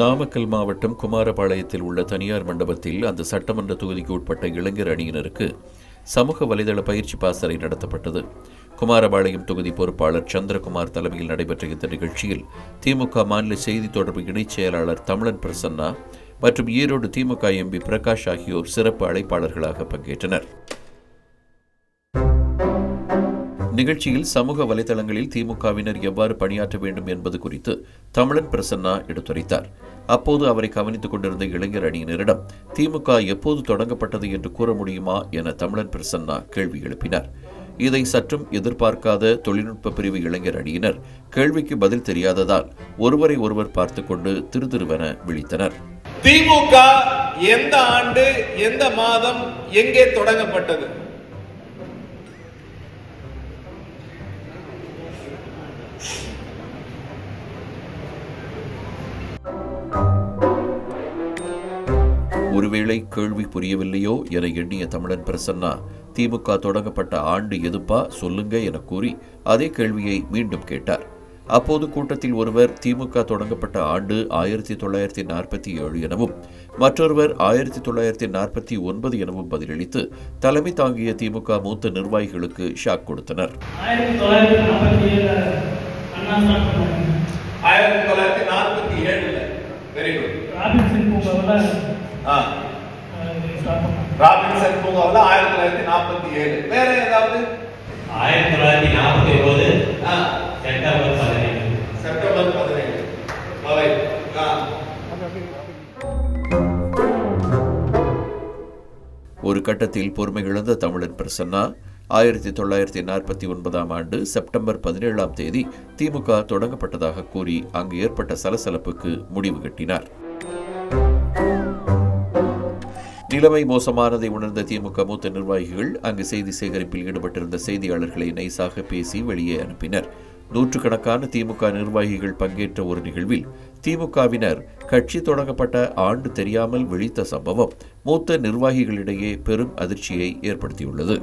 நாமக்கல் மாவட்டம் குமாரபாளையத்தில் உள்ள தனியார் மண்டபத்தில் அந்த சட்டமன்ற தொகுதிக்கு உட்பட்ட இளைஞர் அணியினருக்கு சமூக வலைதள பயிற்சி பாசறை நடத்தப்பட்டது. குமாரபாளையம் தொகுதி பொறுப்பாளர் சந்திரகுமார் தலைமையில் நடைபெற்ற இந்த நிகழ்ச்சியில் திமுக மாநில செய்தி தொடர்பு இணைச் செயலாளர் தமிழன் பிரசன்னா மற்றும் ஈரோடு திமுக எம்பி பிரகாஷ் ஆகியோர் சிறப்பு அழைப்பாளர்களாக பங்கேற்றனர். நிகழ்ச்சியில் சமூக வலைதளங்களில் திமுகவினர் எவ்வாறு பணியாற்ற வேண்டும் என்பது குறித்து தமிழன் பிரசன்னா எடுத்துரைத்தார். அப்போது அவரை கவனித்துக் கொண்டிருந்த இளைஞர் அணியினரிடம் திமுக எப்போது தொடங்கப்பட்டது என்று கூற முடியுமா? என தமிழன் பிரசன்னா கேள்வி எழுப்பினார். இதை சற்றும் எதிர்பார்க்காத தொழில்நுட்ப பிரிவு இளைஞர் அணியினர் கேள்விக்கு பதில் தெரியாததால் ஒருவரை ஒருவர் பார்த்துக்கொண்டு திருதிருவென விழித்தனர். திமுக எந்த ஆண்டு எந்த மாதம் எங்கே தொடங்கப்பட்டது? ஒருவேளை கேள்வி புரியவில்லையோ என எண்ணிய தமிழன் பிரசன்னா திமுக தொடங்கப்பட்ட ஆண்டு எதுப்பா சொல்லுங்க என கூறி அதே கேள்வியை மீண்டும் கேட்டார். அப்போது கூட்டத்தில் ஒருவர் திமுக தொடங்கப்பட்ட ஆண்டு ஆயிரத்தி தொள்ளாயிரத்தி நாற்பத்தி ஏழு எனவும் மற்றொருவர் ஆயிரத்தி தொள்ளாயிரத்தி நாற்பத்தி ஒன்பது எனவும் பதிலளித்து தலைமை தாங்கிய திமுக மூத்த நிர்வாகிகளுக்கு ஷாக் கொடுத்தனர். ஆயிரத்தி தொள்ளாயிரத்தி நாற்பத்தி ஏழு வெரி குட் ராபின்சன் பூங்காவில் ஆ. ராபின்சன் பூங்காவில் ஆயிரத்தி தொள்ளாயிரத்தி நாற்பத்தி ஏழு. வேற ஏதாவது? ஆயிரத்தி தொள்ளாயிரத்தி நாற்பத்தி ஒன்பது செப்டம்பர் பதினைந்து செப்டம்பர் பதினேழு. அவை ஒரு கட்டத்தில் பொறுமை இழந்த தமிழன் பிரசன்னா ஆயிரத்தி தொள்ளாயிரத்தி நாற்பத்தி ஒன்பதாம் ஆண்டு செப்டம்பர் பதினேழாம் தேதி திமுக தொடங்கப்பட்டதாக கூறி அங்கு ஏற்பட்ட சலசலப்புக்கு முடிவு கட்டினார். நிலைமை மோசமானதை உணர்ந்த திமுக மூத்த நிர்வாகிகள் அங்கு செய்தி சேகரிப்பில் ஈடுபட்டிருந்த செய்தியாளர்களை நைசாக பேசி வெளியே அனுப்பினர். நூற்றுக்கணக்கான திமுக நிர்வாகிகள் பங்கேற்ற ஒரு நிகழ்வில் திமுகவினர் கட்சி தொடங்கப்பட்ட ஆண்டு தெரியாமல் விழித்த சம்பவம் மூத்த நிர்வாகிகளிடையே பெரும் அதிர்ச்சியை ஏற்படுத்தியுள்ளது.